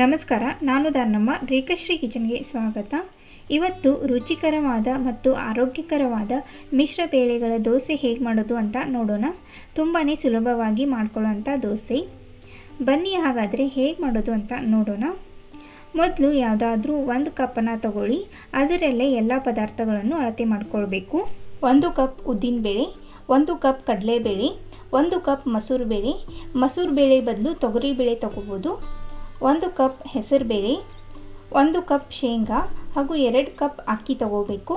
ನಮಸ್ಕಾರ, ನಾನು ದಾನಮ್ಮ ರೇಖಶ್ರೀ ಕಿಚನ್ಗೆ ಸ್ವಾಗತ. ಇವತ್ತು ರುಚಿಕರವಾದ ಮತ್ತು ಆರೋಗ್ಯಕರವಾದ ಮಿಶ್ರ ಬೇಳೆಗಳ ದೋಸೆ ಹೇಗೆ ಮಾಡೋದು ಅಂತ ನೋಡೋಣ. ತುಂಬಾ ಸುಲಭವಾಗಿ ಮಾಡ್ಕೊಳ್ಳೋಂಥ ದೋಸೆ. ಬನ್ನಿ ಹಾಗಾದರೆ ಹೇಗೆ ಮಾಡೋದು ಅಂತ ನೋಡೋಣ. ಮೊದಲು ಯಾವುದಾದ್ರೂ ಒಂದು ಕಪ್ಪನ್ನು ತಗೊಳ್ಳಿ, ಅದರಲ್ಲೇ ಎಲ್ಲ ಪದಾರ್ಥಗಳನ್ನು ಅಳತೆ ಮಾಡಿಕೊಳ್ಬೇಕು. ಒಂದು ಕಪ್ ಉದ್ದಿನ ಬೇಳೆ ಒಂದು ಕಪ್ ಕಡಲೆಬೇಳೆ, ಒಂದು ಕಪ್ ಮಸೂರು ಬೇಳೆ ಮಸೂರು ಬೇಳೆ ಬದಲು ತೊಗರಿಬೇಳೆ ತಗೋಬೋದು ಒಂದು ಕಪ್ ಹೆಸರುಬೇಳೆ, ಒಂದು ಕಪ್ ಶೇಂಗಾ ಹಾಗೂ ಎರಡು ಕಪ್ ಅಕ್ಕಿ ತಗೋಬೇಕು.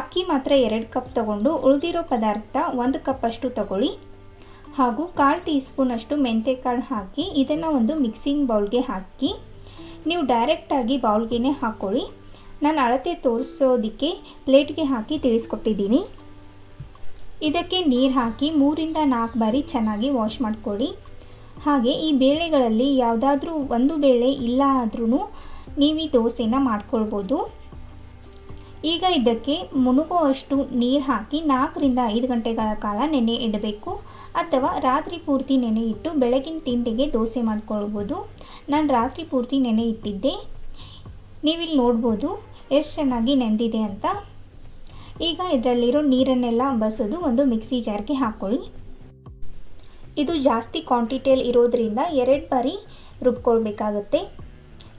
ಅಕ್ಕಿ ಮಾತ್ರ ಎರಡು ಕಪ್ ತಗೊಂಡು ಉಳಿದಿರೋ ಪದಾರ್ಥ ಒಂದು ಕಪ್ಪಷ್ಟು ತಗೊಳ್ಳಿ. ಹಾಗೂ ಕಾಲು ಟೀ ಸ್ಪೂನಷ್ಟು ಮೆಂತೆಕಾಳು ಹಾಕಿ ಇದನ್ನು ಒಂದು ಮಿಕ್ಸಿಂಗ್ ಬೌಲ್ಗೆ ಹಾಕಿ, ನೀವು ಡೈರೆಕ್ಟಾಗಿ ಬೌಲ್ಗೆ ಹಾಕ್ಕೊಳ್ಳಿ ನಾನು ಅಳತೆ ತೋರಿಸೋದಕ್ಕೆ ಪ್ಲೇಟ್ಗೆ ಹಾಕಿ ತಿಳಿಸ್ಕೊಟ್ಟಿದ್ದೀನಿ. ಇದಕ್ಕೆ ನೀರು ಹಾಕಿ ಮೂರಿಂದ ನಾಲ್ಕು ಬಾರಿ ಚೆನ್ನಾಗಿ ವಾಶ್ ಮಾಡ್ಕೊಳ್ಳಿ. ಹಾಗೆ ಈ ಬೇಳೆಗಳಲ್ಲಿ ಯಾವುದಾದ್ರೂ ಒಂದು ಬೇಳೆ ಇಲ್ಲ ಆದ್ರೂ ನೀವು ಈ ದೋಸೆನ ಮಾಡ್ಕೊಳ್ಬೋದು. ಈಗ ಇದಕ್ಕೆ ಮುಳುಗುವಷ್ಟು ನೀರು ಹಾಕಿ ನಾಲ್ಕರಿಂದ ಐದು ಗಂಟೆಗಳ ಕಾಲ ನೆನೆ ಇಡಬೇಕು. ಅಥವಾ ರಾತ್ರಿ ಪೂರ್ತಿ ನೆನೆ ಇಟ್ಟು ಬೆಳಗಿನ ತಿಂಡಿಗೆ ದೋಸೆ ಮಾಡ್ಕೊಳ್ಬೋದು. ನಾನು ರಾತ್ರಿ ಪೂರ್ತಿ ನೆನೆ ಇಟ್ಟಿದ್ದೆ. ನೀವಿಲ್ಲಿ ನೋಡ್ಬೋದು ಎಷ್ಟು ಚೆನ್ನಾಗಿ ನೆಂದಿದೆ ಅಂತ. ಈಗ ಇದರಲ್ಲಿರೋ ನೀರನ್ನೆಲ್ಲ ಬಸೋದು ಒಂದು ಮಿಕ್ಸಿ ಜಾರ್ಗೆ ಹಾಕ್ಕೊಳ್ಳಿ ಇದು ಜಾಸ್ತಿ ಕ್ವಾಂಟಿಟಿಯಲ್ಲಿ ಇರೋದ್ರಿಂದ ಎರಡು ಬಾರಿ ರುಬ್ಕೊಳ್ಬೇಕಾಗತ್ತೆ.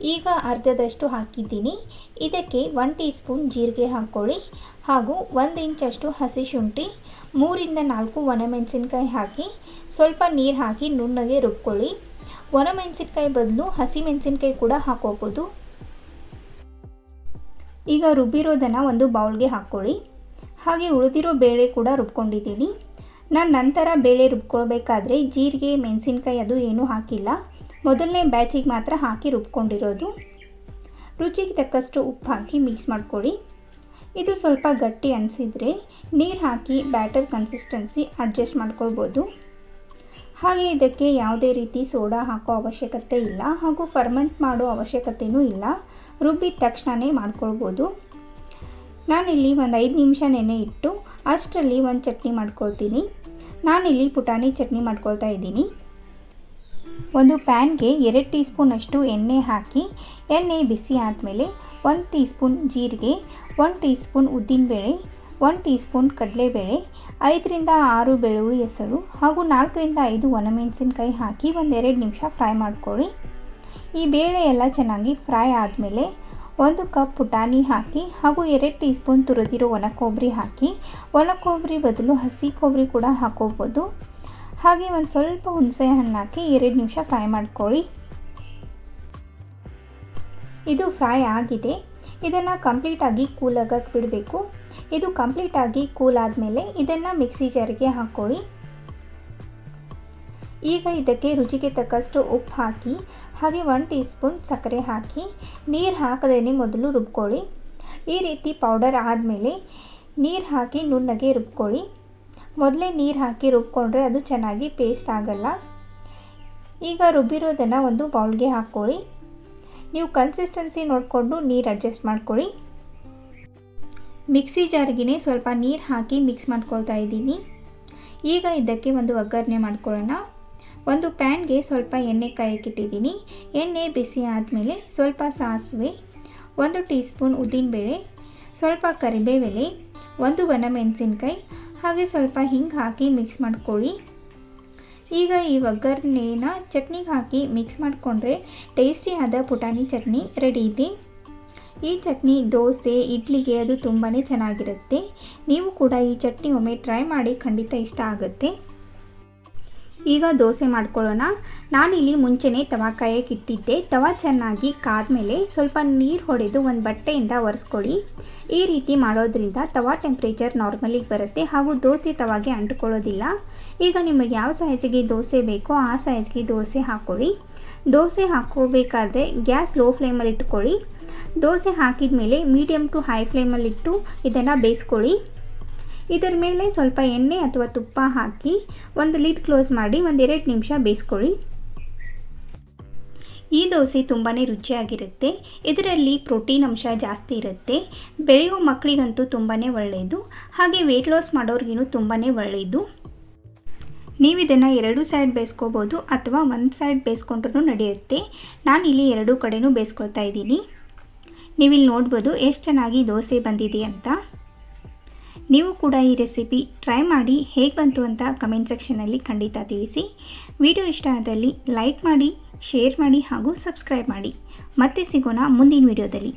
ಈಗ ಅರ್ಧದಷ್ಟು ಹಾಕಿದ್ದೀನಿ. ಇದಕ್ಕೆ ಒನ್ ಟೀ ಸ್ಪೂನ್ ಜೀರಿಗೆ ಹಾಕ್ಕೊಳ್ಳಿ. ಹಾಗೂ ಒಂದು ಇಂಚಷ್ಟು ಹಸಿ ಶುಂಠಿ, ಮೂರಿಂದ ನಾಲ್ಕು ಒಣಮೆಣಸಿನ್ಕಾಯಿ ಹಾಕಿ, ಸ್ವಲ್ಪ ನೀರು ಹಾಕಿ ನುಣ್ಣಗೆ ರುಬ್ಕೊಳ್ಳಿ. ಒಣಮೆಣಸಿನ್ಕಾಯಿ ಬದಲು ಹಸಿ ಮೆಣಸಿನ್ಕಾಯಿ ಕೂಡ ಹಾಕೋಬೋದು ಈಗ ರುಬ್ಬಿರೋದನ್ನು ಒಂದು ಬೌಲ್ಗೆ ಹಾಕ್ಕೊಳ್ಳಿ. ಹಾಗೆ ಉಳಿದಿರೋ ಬೇಳೆ ಕೂಡ ರುಬ್ಕೊಂಡಿದ್ದೀನಿ. ನಾನು ನಂತರ ಬೇಳೆ ರುಬ್ಕೊಳ್ಬೇಕಾದ್ರೆ ಜೀರಿಗೆ, ಮೆಣಸಿನ್ಕಾಯಿ ಅದು ಏನೂ ಹಾಕಿಲ್ಲ. ಮೊದಲನೇ ಬ್ಯಾಚಿಗೆ ಮಾತ್ರ ಹಾಕಿ ರುಬ್ಕೊಂಡಿರೋದು. ರುಚಿಗೆ ತಕ್ಕಷ್ಟು ಉಪ್ಪು ಹಾಕಿ ಮಿಕ್ಸ್ ಮಾಡ್ಕೊಳ್ಳಿ. ಇದು ಸ್ವಲ್ಪ ಗಟ್ಟಿ ಅನಿಸಿದರೆ ನೀರು ಹಾಕಿ ಬ್ಯಾಟರ್ ಕನ್ಸಿಸ್ಟೆನ್ಸಿ ಅಡ್ಜಸ್ಟ್ ಮಾಡ್ಕೊಳ್ಬೋದು. ಹಾಗೆ ಇದಕ್ಕೆ ಯಾವುದೇ ರೀತಿ ಸೋಡಾ ಹಾಕೋ ಅವಶ್ಯಕತೆ ಇಲ್ಲ. ಹಾಗೂ ಫರ್ಮೆಂಟ್ ಮಾಡೋ ಅವಶ್ಯಕತೆಯೂ ಇಲ್ಲ. ರುಬ್ಬಿದ ತಕ್ಷಣವೇ ಮಾಡ್ಕೊಳ್ಬೋದು. ನಾನಿಲ್ಲಿ ಒಂದು ಐದು ನಿಮಿಷ ನೆನೆ ಇಟ್ಟು ಅಷ್ಟರಲ್ಲಿ ಒಂದು ಚಟ್ನಿ ಮಾಡ್ಕೊಳ್ತೀನಿ. ನಾನಿಲ್ಲಿ ಪುಟಾಣಿ ಚಟ್ನಿ ಮಾಡ್ಕೊಳ್ತಾ ಇದ್ದೀನಿ. ಒಂದು ಪ್ಯಾನ್ಗೆ ಎರಡು ಟೀ ಸ್ಪೂನಷ್ಟು ಎಣ್ಣೆ ಹಾಕಿ, ಎಣ್ಣೆ ಬಿಸಿ ಆದಮೇಲೆ ಒಂದು ಟೀ ಸ್ಪೂನ್ ಜೀರಿಗೆ, ಒಂದು ಟೀ ಸ್ಪೂನ್ ಉದ್ದಿನಬೇಳೆ, ಒಂದು ಟೀ ಸ್ಪೂನ್ ಕಡಲೆಬೇಳೆ, ಐದರಿಂದ ಆರು ಬೆಳ್ಳುಳ್ಳಿ ಹೆಸರು ಹಾಗೂ ನಾಲ್ಕರಿಂದ ಐದು ಒಣಮೆಣಸಿನ್ಕಾಯಿ ಹಾಕಿ ಒಂದೆರಡು ನಿಮಿಷ ಫ್ರೈ ಮಾಡ್ಕೊಳ್ಳಿ. ಈ ಬೇಳೆ ಎಲ್ಲ ಚೆನ್ನಾಗಿ ಫ್ರೈ ಆದಮೇಲೆ ಒಂದು ಕಪ್ ಪುಟಾಣಿ ಹಾಕಿ ಹಾಗೂ ಎರಡು ಟೀ ಸ್ಪೂನ್ ತುರಿದಿರೋ ಒಣ ಕೊಬ್ಬರಿ ಹಾಕಿ. ಒಣ ಕೊಬ್ಬರಿ ಬದಲು ಹಸಿ ಕೊಬ್ಬರಿ ಕೂಡ ಹಾಕೋಬೋದು. ಹಾಗೆ ಒಂದು ಸ್ವಲ್ಪ ಹುಣಸೆ ಹಣ್ಣು ಹಾಕಿ ಎರಡು ನಿಮಿಷ ಫ್ರೈ ಮಾಡ್ಕೊಳ್ಳಿ. ಇದು ಫ್ರೈ ಆಗಿದೆ. ಇದನ್ನು ಕಂಪ್ಲೀಟಾಗಿ ಕೂಲಾಗಕ್ಕೆ ಬಿಡಬೇಕು. ಇದು ಕಂಪ್ಲೀಟಾಗಿ ಕೂಲ್ ಆದಮೇಲೆ ಇದನ್ನು ಮಿಕ್ಸಿ ಜಾರಿಗೆ ಹಾಕ್ಕೊಳ್ಳಿ ಈಗ ಇದಕ್ಕೆ ರುಚಿಗೆ ತಕ್ಕಷ್ಟು ಉಪ್ಪು ಹಾಕಿ, ಹಾಗೆ ಒನ್ ಟೀ ಸ್ಪೂನ್ ಸಕ್ಕರೆ ಹಾಕಿ, ನೀರು ಹಾಕದೇ ಮೊದಲು ರುಬ್ಕೊಳ್ಳಿ. ಈ ರೀತಿ ಪೌಡರ್ ಆದಮೇಲೆ ನೀರು ಹಾಕಿ ನುಣ್ಣಗೆ ರುಬ್ಕೊಳ್ಳಿ. ಮೊದಲೇ ನೀರು ಹಾಕಿ ರುಬ್ಕೊಂಡ್ರೆ ಅದು ಚೆನ್ನಾಗಿ ಪೇಸ್ಟ್ ಆಗಲ್ಲ. ಈಗ ರುಬ್ಬಿರೋದನ್ನು ಒಂದು ಬೌಲ್ಗೆ ಹಾಕ್ಕೊಳ್ಳಿ. ನೀವು ಕನ್ಸಿಸ್ಟೆನ್ಸಿ ನೋಡಿಕೊಂಡು ನೀರು ಅಡ್ಜಸ್ಟ್ ಮಾಡ್ಕೊಳ್ಳಿ. ಮಿಕ್ಸಿ ಜಾರ್ಗಿನೇ ಸ್ವಲ್ಪ ನೀರು ಹಾಕಿ ಮಿಕ್ಸ್ ಮಾಡ್ಕೊಳ್ತಾ ಇದ್ದೀನಿ. ಈಗ ಇದಕ್ಕೆ ಒಂದು ಒಗ್ಗರಣೆ ಮಾಡ್ಕೊಳ್ಳೋಣ. ಒಂದು ಪ್ಯಾನ್ಗೆ ಸ್ವಲ್ಪ ಎಣ್ಣೆ ಕಾಯಕ್ಕಿಟ್ಟಿದ್ದೀನಿ ಎಣ್ಣೆ ಬಿಸಿ ಆದಮೇಲೆ ಸ್ವಲ್ಪ ಸಾಸಿವೆ, ಒಂದು ಟೀ ಸ್ಪೂನ್ ಉದ್ದಿನಬೇಳೆ, ಸ್ವಲ್ಪ ಕರಿಬೇವೆಲೆ, ಒಂದು ಒಣಮೆಣಸಿನ್ಕಾಯಿ, ಹಾಗೆ ಸ್ವಲ್ಪ ಹಿಂಗೆ ಹಾಕಿ ಮಿಕ್ಸ್ ಮಾಡ್ಕೊಳ್ಳಿ. ಈಗ ಈ ಒಗ್ಗರಣೆನ ಚಟ್ನಿಗೆ ಹಾಕಿ ಮಿಕ್ಸ್ ಮಾಡಿಕೊಂಡ್ರೆ ಟೇಸ್ಟಿಯಾದ ಪುಟಾಣಿ ಚಟ್ನಿ ರೆಡಿ ಇದೆ. ಈ ಚಟ್ನಿ ದೋಸೆ, ಇಡ್ಲಿಗೆ ಅದು ತುಂಬಾ ಚೆನ್ನಾಗಿರುತ್ತೆ. ನೀವು ಕೂಡ ಈ ಚಟ್ನಿ ಒಮ್ಮೆ ಟ್ರೈ ಮಾಡಿ ಖಂಡಿತ ಇಷ್ಟ ಆಗುತ್ತೆ. ಈಗ ದೋಸೆ ಮಾಡ್ಕೊಳ್ಳೋಣ. ನಾನಿಲ್ಲಿ ಮುಂಚೆನೇ ತವಾ ಕಾಯಕ್ಕೆ ಇಟ್ಟಿದ್ದೆ ತವಾ ಚೆನ್ನಾಗಿ ಕಾದ್ಮೇಲೆ ಸ್ವಲ್ಪ ನೀರು ಹೊಡೆದು ಒಂದು ಬಟ್ಟೆಯಿಂದ ಒರೆಸ್ಕೊಳ್ಳಿ. ಈ ರೀತಿ ಮಾಡೋದ್ರಿಂದ ತವಾ ಟೆಂಪ್ರೇಚರ್ ನಾರ್ಮಲಿಗೆ ಬರುತ್ತೆ ಹಾಗೂ ದೋಸೆ ತವಾಗೆ ಅಂಟ್ಕೊಳ್ಳೋದಿಲ್ಲ. ಈಗ ನಿಮಗೆ ಯಾವ ಸೈಜ್ಗೆ ದೋಸೆ ಬೇಕೋ ಆ ಸೈಜ್ಗೆ ದೋಸೆ ಹಾಕ್ಕೊಳ್ಳಿ. ದೋಸೆ ಹಾಕೋಬೇಕಾದ್ರೆ ಗ್ಯಾಸ್ ಲೋ ಫ್ಲೇಮಲ್ಲಿ ಇಟ್ಕೊಳ್ಳಿ. ದೋಸೆ ಹಾಕಿದ ಮೇಲೆ ಮೀಡಿಯಮ್ ಟು ಹೈ ಫ್ಲೇಮಲ್ಲಿಟ್ಟು ಇದನ್ನು ಬೇಯಿಸ್ಕೊಳ್ಳಿ. ಇದರ ಮೇಲೆ ಸ್ವಲ್ಪ ಎಣ್ಣೆ ಅಥವಾ ತುಪ್ಪ ಹಾಕಿ ಒಂದು ಲಿಡ್ ಕ್ಲೋಸ್ ಮಾಡಿ ಒಂದೆರಡು ನಿಮಿಷ ಬೇಯಿಸ್ಕೊಳ್ಳಿ. ಈ ದೋಸೆ ತುಂಬಾ ರುಚಿಯಾಗಿರುತ್ತೆ. ಇದರಲ್ಲಿ ಪ್ರೋಟೀನ್ ಅಂಶ ಜಾಸ್ತಿ ಇರುತ್ತೆ. ಬೆಳೆಯೋ ಮಕ್ಕಳಿಗಂತೂ ತುಂಬಾ ಒಳ್ಳೆಯದು. ಹಾಗೆ ವೆಯ್ಟ್ ಲಾಸ್ ಮಾಡೋರಿಗೂ ತುಂಬಾ ಒಳ್ಳೆಯದು. ನೀವು ಇದನ್ನು ಎರಡು ಸೈಡ್ ಬೇಯಿಸ್ಕೋಬೋದು ಅಥವಾ ಒಂದು ಸೈಡ್ ಬೇಯಿಸ್ಕೊಂಡ್ರೂ ನಡೆಯುತ್ತೆ. ನಾನು ಇಲ್ಲಿ ಎರಡೂ ಕಡೆನೂ ಬೇಯಿಸ್ಕೊಳ್ತಾ ಇದ್ದೀನಿ. ನೀವಿಲ್ಲಿ ನೋಡ್ಬೋದು ಎಷ್ಟು ಚೆನ್ನಾಗಿ ದೋಸೆ ಬಂದಿದೆ ಅಂತ. ನೀವು ಕೂಡ ಈ ರೆಸಿಪಿ ಟ್ರೈ ಮಾಡಿ ಹೇಗೆ ಬಂತು ಅಂತ ಕಮೆಂಟ್ ಸೆಕ್ಷನಲ್ಲಿ ಖಂಡಿತ ತಿಳಿಸಿ. ವಿಡಿಯೋ ಇಷ್ಟ ಆದಲ್ಲಿ ಲೈಕ್ ಮಾಡಿ ಶೇರ್ ಮಾಡಿ ಹಾಗೂ ಸಬ್ಸ್ಕ್ರೈಬ್ ಮಾಡಿ. ಮತ್ತೆ ಸಿಗೋಣ ಮುಂದಿನ ವಿಡಿಯೋದಲ್ಲಿ